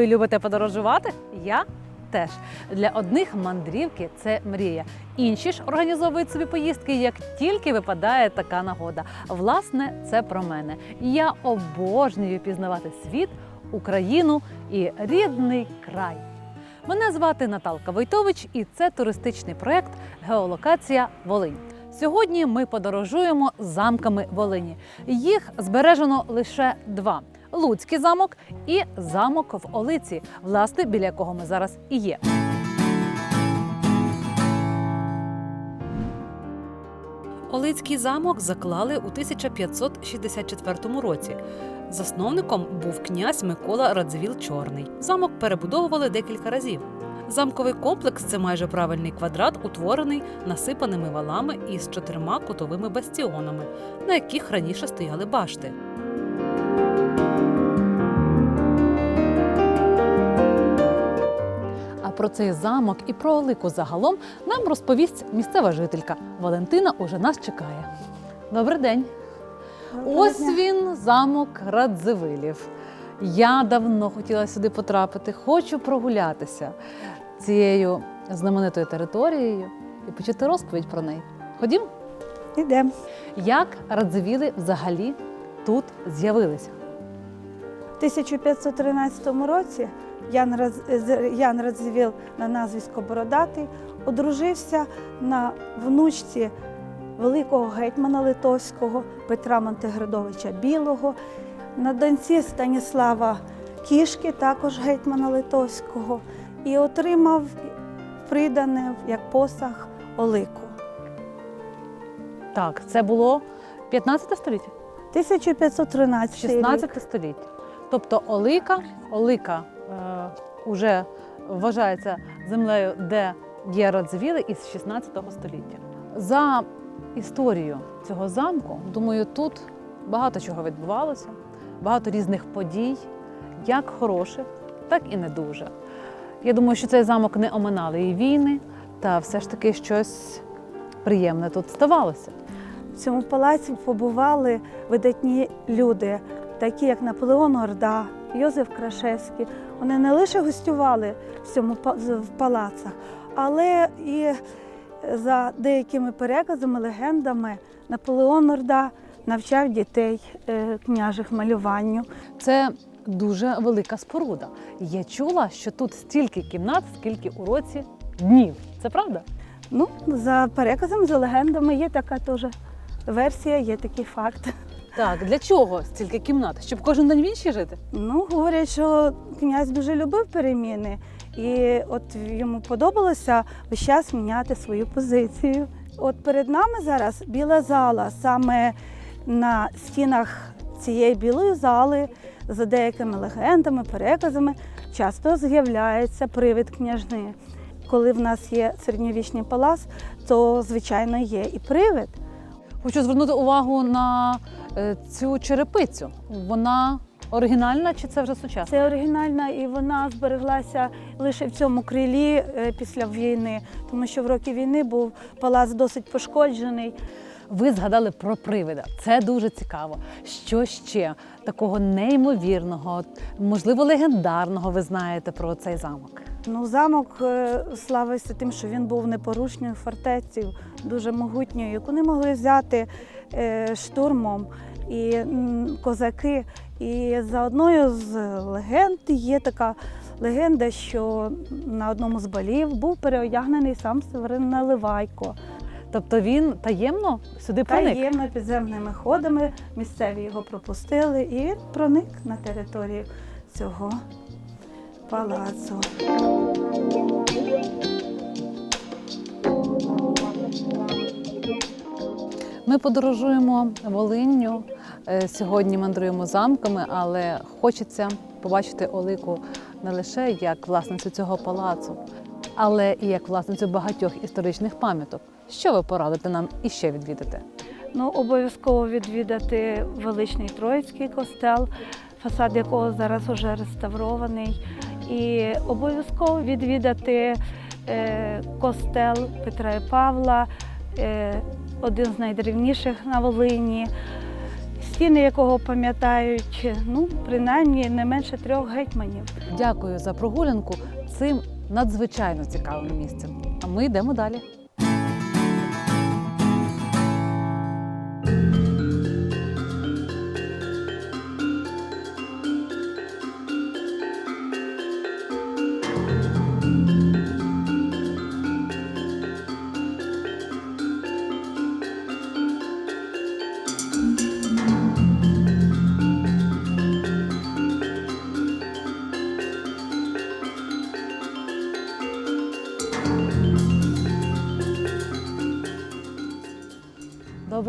Ви любите подорожувати? Я теж. Для одних мандрівки це мрія. Інші ж організовують собі поїздки, як тільки випадає така нагода. Власне, це про мене. Я обожнюю пізнавати світ, Україну і рідний край. Мене звати Наталка Войтович, і це туристичний проект Геолокація Волинь. Сьогодні ми подорожуємо замками Волині. Їх збережено лише два: Луцький замок і замок в Олиці, власне, біля якого ми зараз і є. Олицький замок заклали у 1564 році. Засновником був князь Микола Радзивіл Чорний. Замок перебудовували декілька разів. Замковий комплекс це майже правильний квадрат, утворений насипаними валами із чотирма кутовими бастіонами, на яких раніше стояли башти. Про цей замок і про Олику загалом нам розповість місцева жителька Валентина. Уже нас чекає. Добрий день. Ось він, замок Радзивилів. Я давно хотіла сюди потрапити, хочу прогулятися цією знаменитою територією і почути розповідь про неї. Ходім, Ідемо. як Радзивіли взагалі тут з'явилися? В 1513 році Ян, Раз... Ян Радзивіл на назвисько Бородатий одружився на внучці великого гетьмана Литовського Петра Монтеградовича Білого, на доньці Станіслава Кішки, також гетьмана Литовського, і отримав придане як посаг Олику. Так, це було 15 століття, 1513 рік. 16 століття. Тобто Олика, Олика е, уже вважається землею, де є Радзивіли із 16 століття. За історію цього замку, думаю, тут багато чого відбувалося, багато різних подій, як хороших, так і не дуже. Я думаю, що цей замок не оминали і війни, та все ж таки щось приємне тут ставалося. В цьому палаці побували видатні люди, такі як Наполеон Орда, Йозеф Крашевський. Вони не лише гостювали в цьому в палацах, але і за деякими переказами, легендами, Наполеон Орда навчав дітей е, княжих малюванню. Це дуже велика споруда. Я чула, що тут стільки кімнат, скільки у році днів. Це правда? Ну, за переказами, за легендами є така теж версія, є такий факт. Так, для чого стільки кімнат? Щоб кожен день в іншій жити? Ну, говорять, що князь дуже любив переміни, і от йому подобалося весь час міняти свою позицію. От перед нами зараз біла зала. Саме на стінах цієї білої зали, за деякими легендами, переказами, часто з'являється привид княжни. Коли в нас є середньовічний палац, то звичайно є і привид. Хочу звернути увагу на цю черепицю. Вона оригінальна чи це вже сучасна? Це оригінальна і вона збереглася лише в цьому крилі е, після війни, тому що в роки війни був палац досить пошкоджений. Ви згадали про привида. Це дуже цікаво. Що ще такого неймовірного, можливо, легендарного ви знаєте про цей замок? Ну, замок е, славився тим, що він був непорушною фортецею, дуже могутньою, яку не могли взяти е, штурмом і козаки. І за одною з легенд є така легенда, що на одному з балів був переодягнений сам Северин Наливайко. Тобто він таємно сюди проник? Таємно підземними ходами місцеві його пропустили і проник на територію цього палацу. Ми подорожуємо Волинню. Е, Сьогодні мандруємо замками, але хочеться побачити Олику не лише як власницю цього палацу, але і як власницю багатьох історичних пам'яток. Що ви порадите нам іще відвідати? Ну, обов'язково відвідати величний Троїцький костел, фасад якого зараз уже реставрований. І обов'язково відвідати е, костел Петра і Павла, е, один з найдревніших на Волині. стіни якого пам'ятають ну, принаймні не менше трьох гетьманів. Дякую за прогулянку цим надзвичайно цікавим місцем. А ми йдемо далі.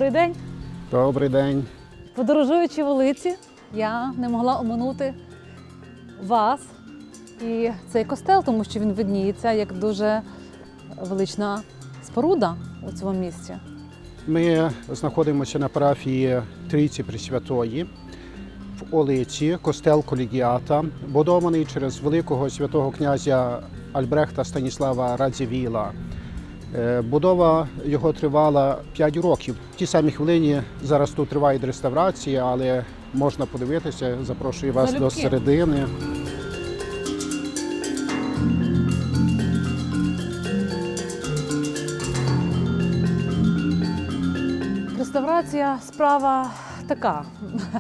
Добрий день. Добрий день. Подорожуючи вулиці, я не могла оминути вас і цей костел, тому що він видніється як дуже велична споруда у цьому місці. Ми знаходимося на парафії Трійці Пресвятої в Олиці, костел колегіата, будований через великого святого князя Альбрехта Станіслава Радзівіла. Е, Будова його тривала 5 років. В тій самій хвилині зараз тут триває реставрація, але можна подивитися. Запрошую вас до середини. Реставрація справа така.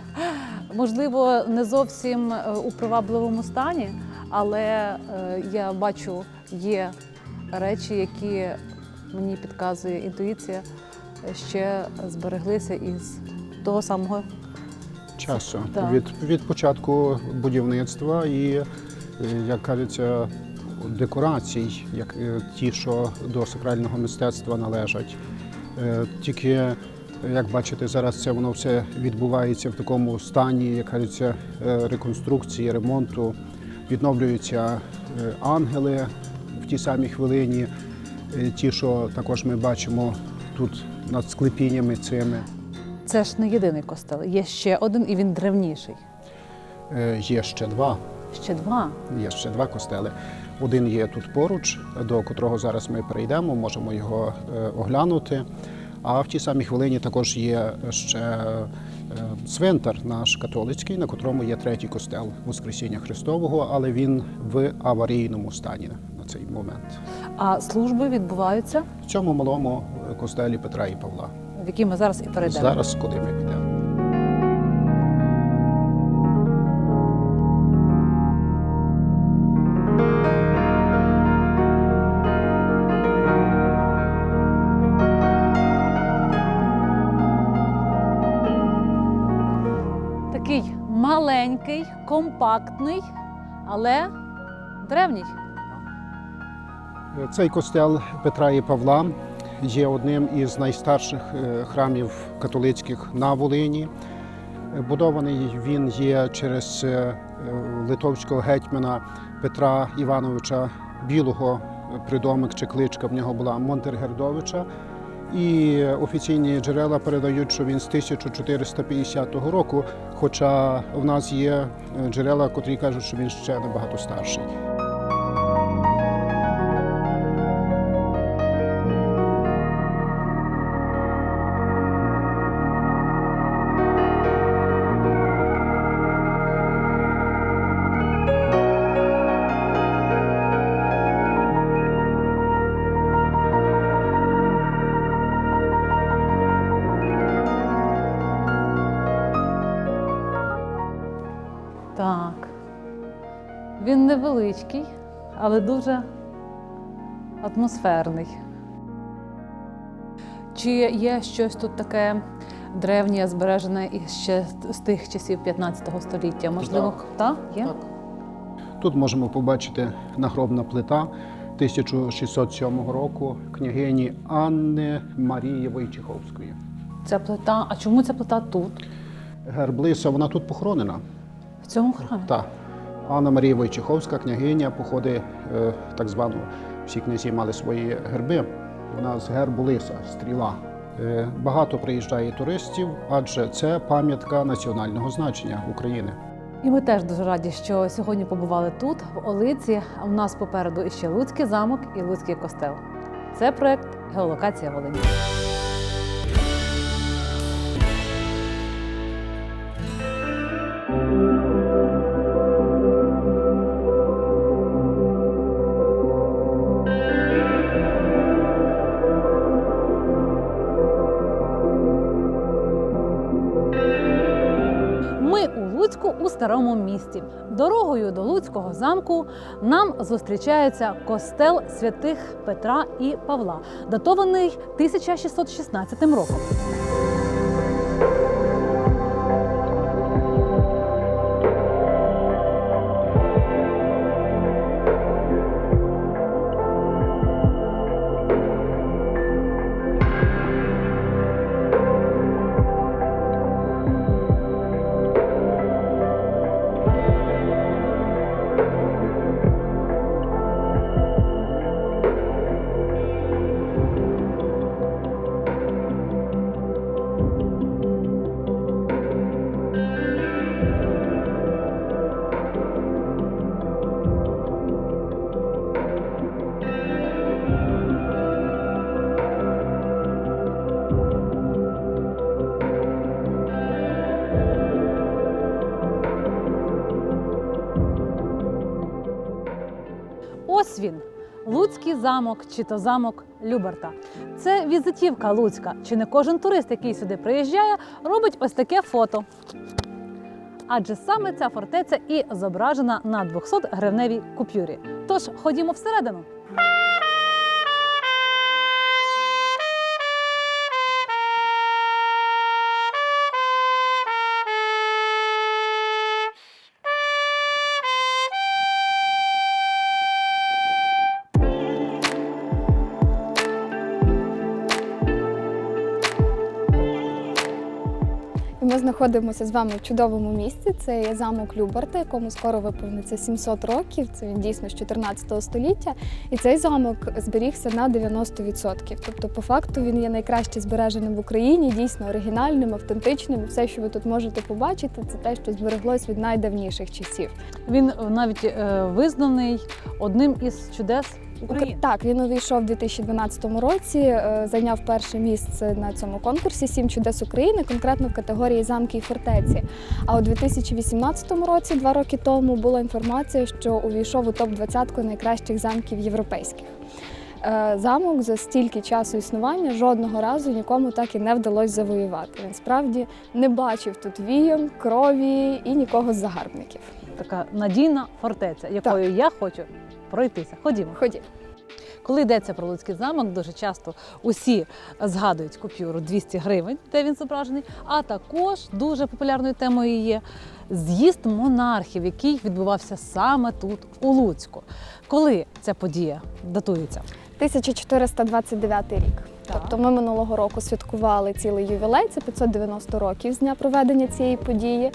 Можливо, не зовсім е, у привабливому стані, але е, я бачу, є речі, які мені підказує інтуїція, ще збереглися із того самого часу Так. від, від початку будівництва і, е, як кажеться, декорацій, як е, ті, що до сакрального мистецтва належать. Е, Тільки, як бачите, зараз це воно все відбувається в такому стані, як кажеться, реконструкції, ремонту. Відновлюються ангели в тій самій хвилині. Е, Ті, що також ми бачимо тут над склепіннями цими. Це ж не єдиний костел. Є ще один, і він древніший. Е, Є ще два. Ще два. Є ще два костели. Один є тут поруч, до котрого зараз ми перейдемо, можемо його е, оглянути. А в тій самій хвилині також є ще цвинтар наш католицький, на котрому є третій костел Воскресіння Христового, але він в аварійному стані цей момент. А служби відбуваються, В цьому малому костелі Петра і Павла. в які ми зараз і перейдемо. Зараз куди ми підемо. Такий маленький, компактний, але древній. Цей костел Петра і Павла є одним із найстарших е, храмів католицьких на Волині. Е, Будований він є через е, литовського гетьмана Петра Івановича Білого, е, придомик чи кличка в нього була Монтергердовича. І офіційні джерела передають, що він з 1450 року, хоча в нас є е, джерела, котрі кажуть, що він ще набагато старший. Невеличкий, але дуже атмосферний. Чи є щось тут таке древнє, збережене і ще з тих часів 15 століття? Можливо, так? Є? Так. Тут можемо побачити нагробна плита 1607 року княгині Анни Марії Войчиховської. Ця плита. А чому ця плита тут, Герб Лиса, вона тут похоронена. в цьому храмі? Так. Анна Марія Войчиховська, княгиня, походить е, так звану, всі князі мали свої герби. Вона з гербу Лиса, стріла. Е, Багато приїжджає туристів, адже це пам'ятка національного значення України. І ми теж дуже раді, що сьогодні побували тут, в Олиці. А в нас попереду іще Луцький замок і Луцький костел. Це проект Геолокація Волині. Місті. Дорогою до Луцького замку нам зустрічається костел святих Петра і Павла, датований 1616 роком. Ось він. Луцький замок чи то замок Люберта. Це візитівка Луцька. Чи не кожен турист, який сюди приїжджає, робить ось таке фото. Адже саме ця фортеця і зображена на 200 гривневій купюрі. Тож ходімо всередину. Знаходимося з вами в чудовому місці. Це є замок Любарта, якому скоро виповниться 700 років. Це він дійсно з 14 століття. І цей замок зберігся на 90%. Тобто, по факту, він є найкраще збереженим в Україні, дійсно оригінальним, автентичним. Все, що ви тут можете побачити, це те, що збереглось від найдавніших часів. Він навіть е, визнаний одним із чудес України. Так, він увійшов у 2012 році, е, зайняв перше місце на цьому конкурсі Сім чудес України, конкретно в категорії замки і фортеці. А у 2018 році, два роки тому, була інформація, що увійшов у топ 20 найкращих замків європейських. Е, Замок за стільки часу існування жодного разу нікому так і не вдалося завоювати. Він справді не бачив тут війн, крові і нікого з загарбників. Така надійна фортеця, якою я хочу пройтися. Ходімо. Ходімо. Коли йдеться про Луцький замок, дуже часто усі згадують купюру 200 гривень, де він зображений. А також дуже популярною темою є з'їзд монархів, який відбувався саме тут, у Луцьку. Коли ця подія датується? 1429 рік. Тобто ми минулого року святкували цілий ювілей, це 590 років з дня проведення цієї події.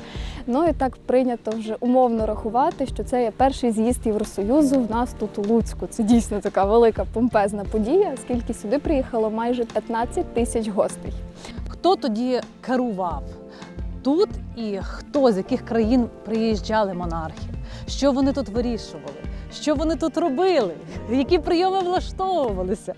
Ну і так прийнято вже умовно рахувати, що це є перший з'їзд Євросоюзу в нас тут у Луцьку. Це дійсно така велика помпезна подія, оскільки сюди приїхало майже 15 тисяч гостей. Хто тоді керував тут і хто з яких країн приїжджали монархи? Що вони тут вирішували? Що вони тут робили? Які прийоми влаштовувалися?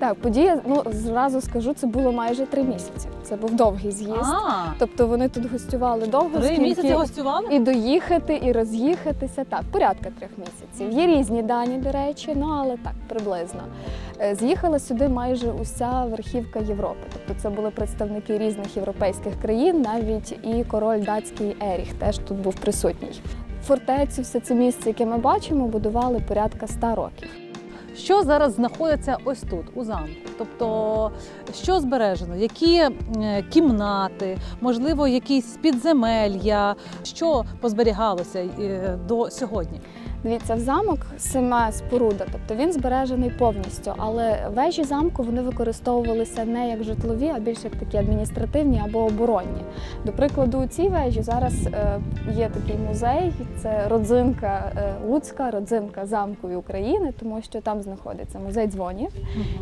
Так, подія, ну зразу скажу, це було майже три місяці. Це був довгий з'їзд. А, Тобто вони тут гостювали довго, три скільки- місяці гостювали? І доїхати, і роз'їхатися. Так, порядка трьох місяців. Є різні дані, до речі, ну але так, приблизно. Е, З'їхала сюди майже уся верхівка Європи. Тобто це були представники різних європейських країн, навіть і король датський Еріх теж тут був присутній. Фортецю, все це місце, яке ми бачимо, будували порядка 100 років. Що зараз знаходиться ось тут, у замку? Тобто, що збережено? Які е, кімнати, можливо, якісь підземелля, що позберігалося е, до сьогодні? Дивіться, в замок сама споруда, тобто він збережений повністю, але вежі замку вони використовувалися не як житлові, а більше як такі адміністративні або оборонні. До прикладу, у цій вежі зараз е, є такий музей, це родзинка е, Луцька, родзинка замку і України, тому що там знаходиться музей дзвонів,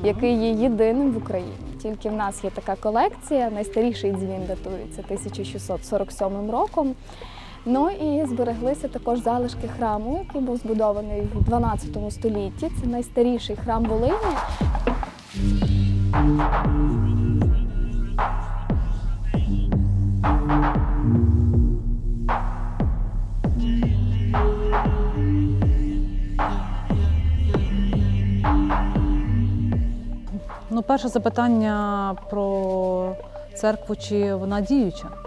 який є єдиним в Україні. Тільки в нас є така колекція. Найстаріший дзвін датується 1647 роком. Ну і збереглися також залишки храму, який був збудований в 12 столітті. Це найстаріший храм Волині. Ну, перше запитання про церкву, чи вона діюча?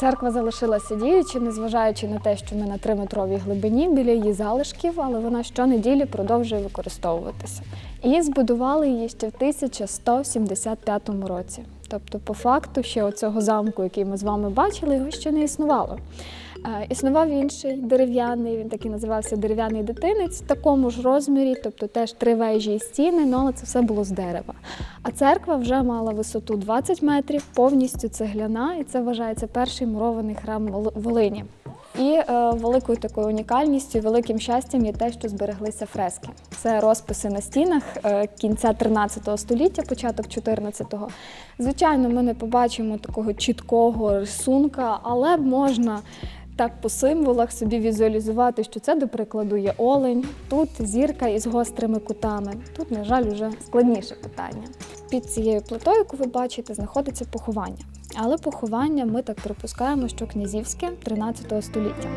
Церква залишилася діючи, незважаючи на те, що ми на 3-метровій глибині біля її залишків, але вона щонеділі продовжує використовуватися. І збудували її ще в 1175 році. Тобто, по факту, ще оцього замку, який ми з вами бачили, його ще не існувало. Існував інший дерев'яний, він так і називався дерев'яний дитинець в такому ж розмірі, тобто теж три вежі і стіни, ну, але це все було з дерева. А церква вже мала висоту 20 метрів, повністю цегляна, і це вважається перший мурований храм Вол- Волині. І е, великою такою унікальністю, великим щастям є те, що збереглися фрески. Це розписи на стінах е, кінця 13 століття, початок 14-го. Звичайно, ми не побачимо такого чіткого рисунка, але можна так по символах собі візуалізувати, що це, до прикладу, є олень, тут зірка із гострими кутами. Тут, на жаль, вже складніше питання. Під цією плитою, яку ви бачите, знаходиться поховання. Але поховання ми так припускаємо, що князівське 13 століття.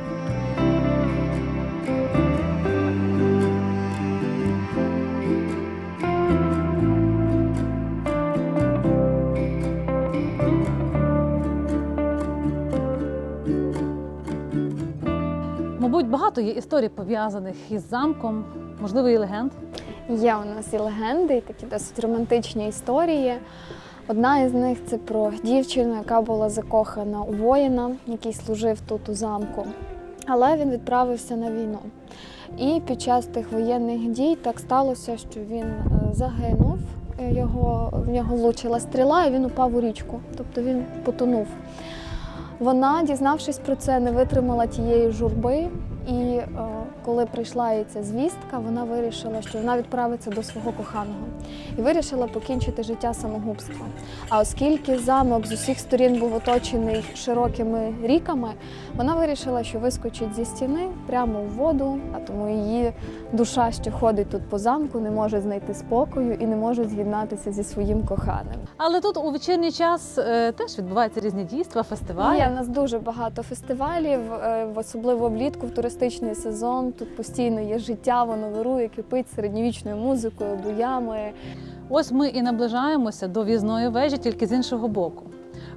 Багато є історій пов'язаних із замком, можливо, і легенд. Є у нас і легенди, і такі досить романтичні історії. Одна із них це про дівчину, яка була закохана у воїна, який служив тут у замку. Але він відправився на війну. І під час тих воєнних дій так сталося, що він е, загинув. е, Його, в нього влучила стріла, і він упав у річку, тобто він потонув. Вона, дізнавшись про це, не витримала тієї журби, і е, коли прийшла їй ця звістка, вона вирішила, що вона відправиться до свого коханого і вирішила покінчити життя самогубством. А оскільки замок з усіх сторін був оточений широкими ріками, вона вирішила, що вискочить зі стіни прямо в воду, а тому її душа, що ходить тут по замку, не може знайти спокою і не може з'єднатися зі своїм коханим. Але тут у вечірній час е, теж відбуваються різні дійства, фестивалі. Є в нас дуже багато фестивалів, е, особливо влітку в туристичний сезон. Тут постійно є життя, воно вирує, кипить середньовічною музикою, буями. Ось ми і наближаємося до в'їзної вежі, тільки з іншого боку.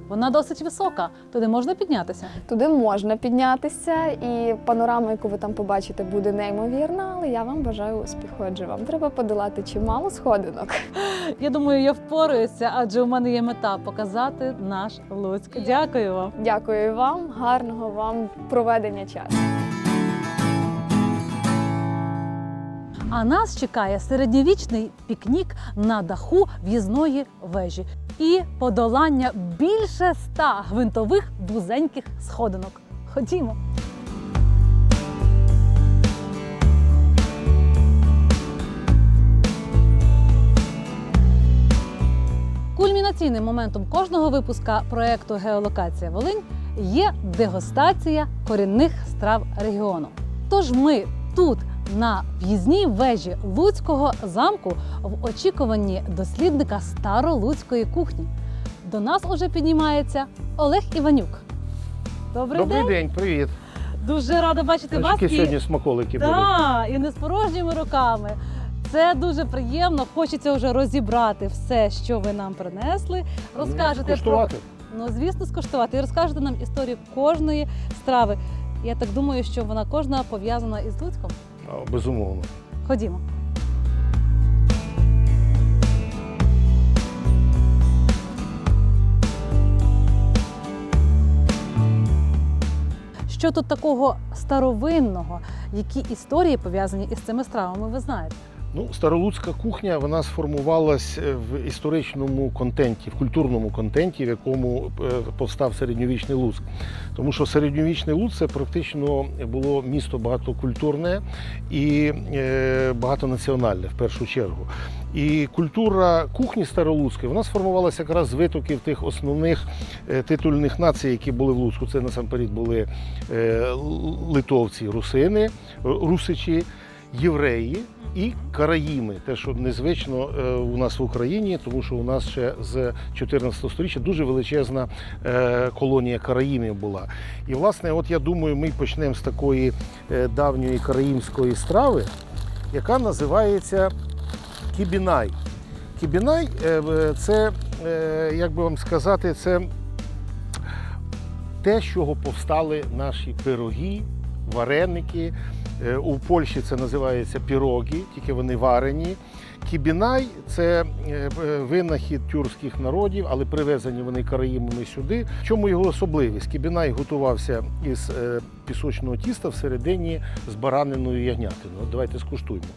Вона досить висока, туди можна піднятися. Туди можна піднятися, і панорама, яку ви там побачите, буде неймовірна. Але я вам бажаю успіху, адже вам треба подолати чимало сходинок. Я думаю, я впораюся, адже у мене є мета показати наш Луцьк. Дякую вам. Дякую вам, гарного вам проведення часу. А нас чекає середньовічний пікнік на даху в'їзної вежі і подолання більше ста гвинтових вузеньких сходинок. Ходімо. Кульмінаційним моментом кожного випуска проекту Геолокація Волинь є дегустація корінних страв регіону. Тож ми тут, на в'їзній вежі Луцького замку, в очікуванні дослідника старолуцької кухні. До нас уже піднімається Олег Іванюк. Добрий, Добрий день. день, привіт. Дуже рада бачити вас. Тільки і- сьогодні смаколики будуть. так, і не з порожніми руками. Це дуже приємно. Хочеться вже розібрати все, що ви нам принесли. Розкажете про Скуштувати. ну, звісно, скуштувати і розкажете нам історію кожної страви. Я так думаю, що вона кожна пов'язана із Луцьком. Безумовно. Ходімо. Що тут такого старовинного, які історії пов'язані із цими стравами, ви знаєте? Ну, старолуцька кухня вона сформувалась е, в історичному контенті, в культурному контенті, в якому е, повстав середньовічний Луцьк. Тому що середньовічний Луцьк це практично було місто багатокультурне і е, багатонаціональне в першу чергу. І культура кухні старолуцької вона сформувалася якраз з витоків тих основних титульних націй, які були в Луцьку. Це насамперед були литовці, русини, русичі, євреї і караїми. Те, що незвично е, у нас в Україні, тому що у нас ще з 14 століття дуже величезна е, колонія караїмів була. І власне, от я думаю, ми почнемо з такої е, давньої караїмської страви, яка називається кібінай. Кібінай це, як би вам сказати, це те, з чого повстали наші пироги, вареники. Е, У Польщі це називається піроги, тільки вони варені. Кібінай це е, е, винахід тюркських народів, але привезені вони караїмами сюди. В чому його особливість? Кібінай готувався із пісочного тіста всередині з бараниною ягнятиною. От Давайте скуштуємо,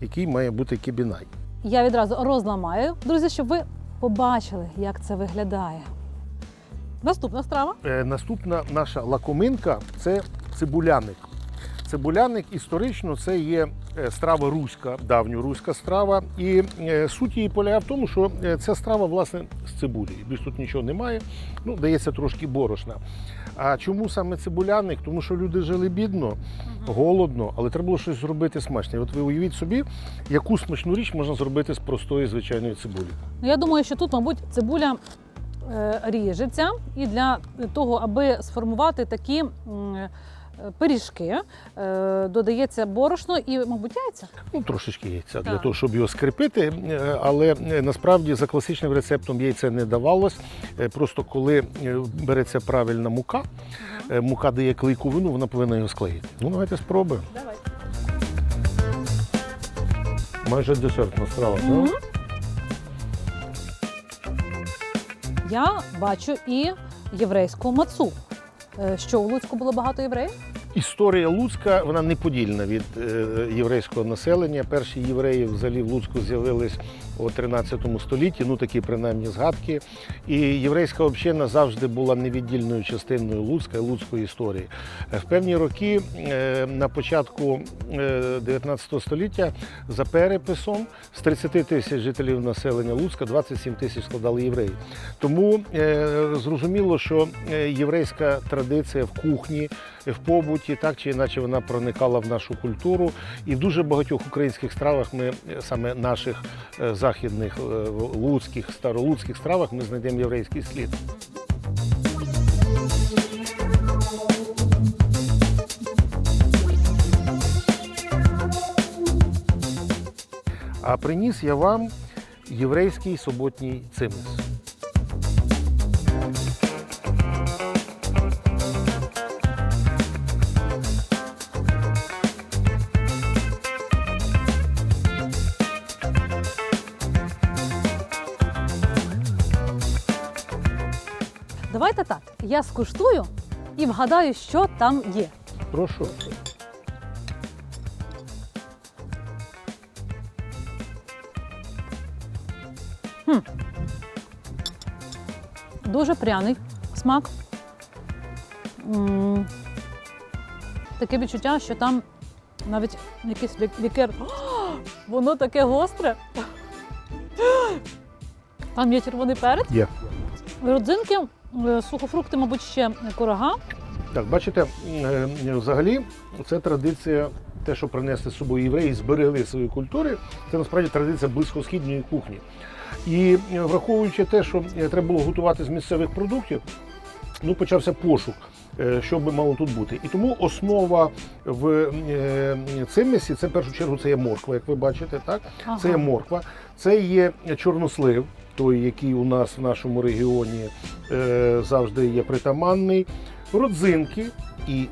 який має бути кібінай. Я відразу розламаю, друзі, щоб ви побачили, як це виглядає. Наступна страва. Наступна наша лакоминка це цибуляник. Цибуляник історично це є е, страва руська, давньоруська страва. І е, суть її полягає в тому, що е, ця страва власне з цибулі. Більш тут нічого немає. Ну, дається трошки борошна. А чому саме цибуляник? Тому що люди жили бідно, голодно, але треба було щось зробити смачне. От ви уявіть собі, яку смачну річ можна зробити з простої звичайної цибулі. Ну, Я думаю, що тут, мабуть, цибуля ріжеться, і для того, аби сформувати такі пиріжки, е, додається борошно і, мабуть, яйця. Ну, трошечки яйця для того, щоб його скріпити. Е, Але е, насправді за класичним рецептом яйце не давалось. Просто коли береться правильна мука, е, мука дає клейковину, вона повинна його склеїти. Ну, давайте спробуємо. Давай. Майже десертна страва. Так? Я бачу і єврейську мацу. Що у Луцьку було багато євреїв? Історія Луцька вона неподільна від е, єврейського населення. Перші євреї взагалі в Луцьку з'явились у 13 столітті, ну такі принаймні згадки. І єврейська община завжди була невіддільною частиною Луцька і Луцької історії. Е, В певні роки е, на початку е, 19 століття за переписом з 30 тисяч жителів населення Луцька 27 тисяч складали євреї. Тому е, зрозуміло, що е, єврейська традиція в кухні, в побуті, так чи іначе вона проникала в нашу культуру. І в дуже багатьох українських стравах ми е, саме наших е, західних е, луцьких, старолуцьких стравах ми знайдемо єврейський слід. А приніс я вам єврейський суботній цимис. Давайте так. Я скуштую і вгадаю, що там є. Прошу. Дуже пряний смак. М, Таке відчуття, що там навіть якийсь лі- лікер. О, Воно таке гостре. Там є червоний перець, Є. родзинки, сухофрукти, мабуть, ще курага. Так, бачите, е, взагалі це традиція, те, що принесли з собою євреї, зберегли свої культури, це насправді традиція близькосхідної кухні. І е, враховуючи те, що е, треба було готувати з місцевих продуктів, ну почався пошук. е, Що би мало тут бути, і тому основа в е, цимесі це в першу чергу це є морква, як ви бачите, так Ага. це є морква, це є чорнослив, той, який у нас в нашому регіоні е, завжди є притаманний, родзинки і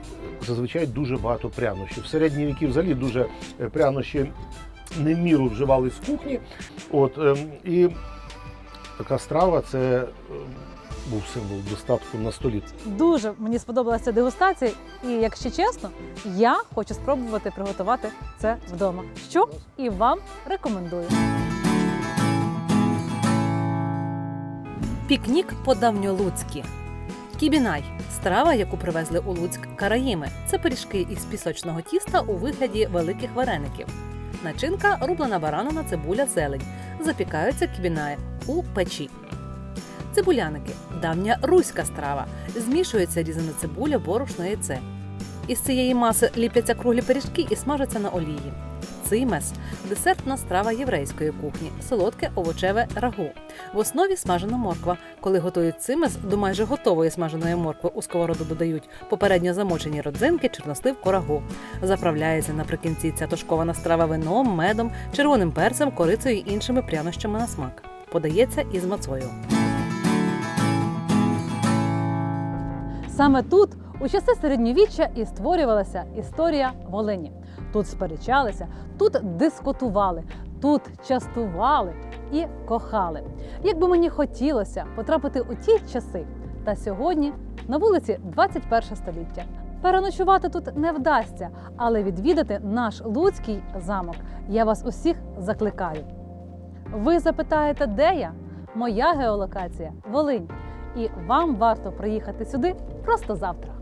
зазвичай дуже багато прянощів. В середні віки взагалі дуже е, прянощі не в міру вживались в кухні. От, ем, і така страва це е, був символ достатку на столі. Дуже мені сподобалася дегустація, і якщо чесно, я хочу спробувати приготувати це вдома. Що і вам рекомендую. Пікнік по-давньолуцьки. Кібінай страва, яку привезли у Луцьк караїми. Це пиріжки із пісочного тіста у вигляді великих вареників. Начинка рублена баранина, цибуля, зелень. Запікаються кібінаї у печі. Цибуляники давня руська страва. Змішується різана цибуля, борошно, яйце. Із цієї маси ліпляться круглі пиріжки і смажаться на олії. Цимес десертна страва єврейської кухні, солодке овочеве рагу. В основі смажена морква. Коли готують цимес, до майже готової смаженої моркви у сковороду додають попередньо замочені родзинки, чорнослив, корагу. Заправляється наприкінці ця тушкована страва вином, медом, червоним перцем, корицею і іншими прянощами на смак. Подається із мацою. Саме тут, у часи середньовіччя, і створювалася історія Волині. Тут сперечалися, тут дискутували, тут частували і кохали. Як би мені хотілося потрапити у ті часи, та сьогодні на вулиці 21 століття. Переночувати тут не вдасться, але відвідати наш Луцький замок я вас усіх закликаю. Ви запитаєте, де я? Моя геолокація Волинь. І вам варто приїхати сюди просто завтра.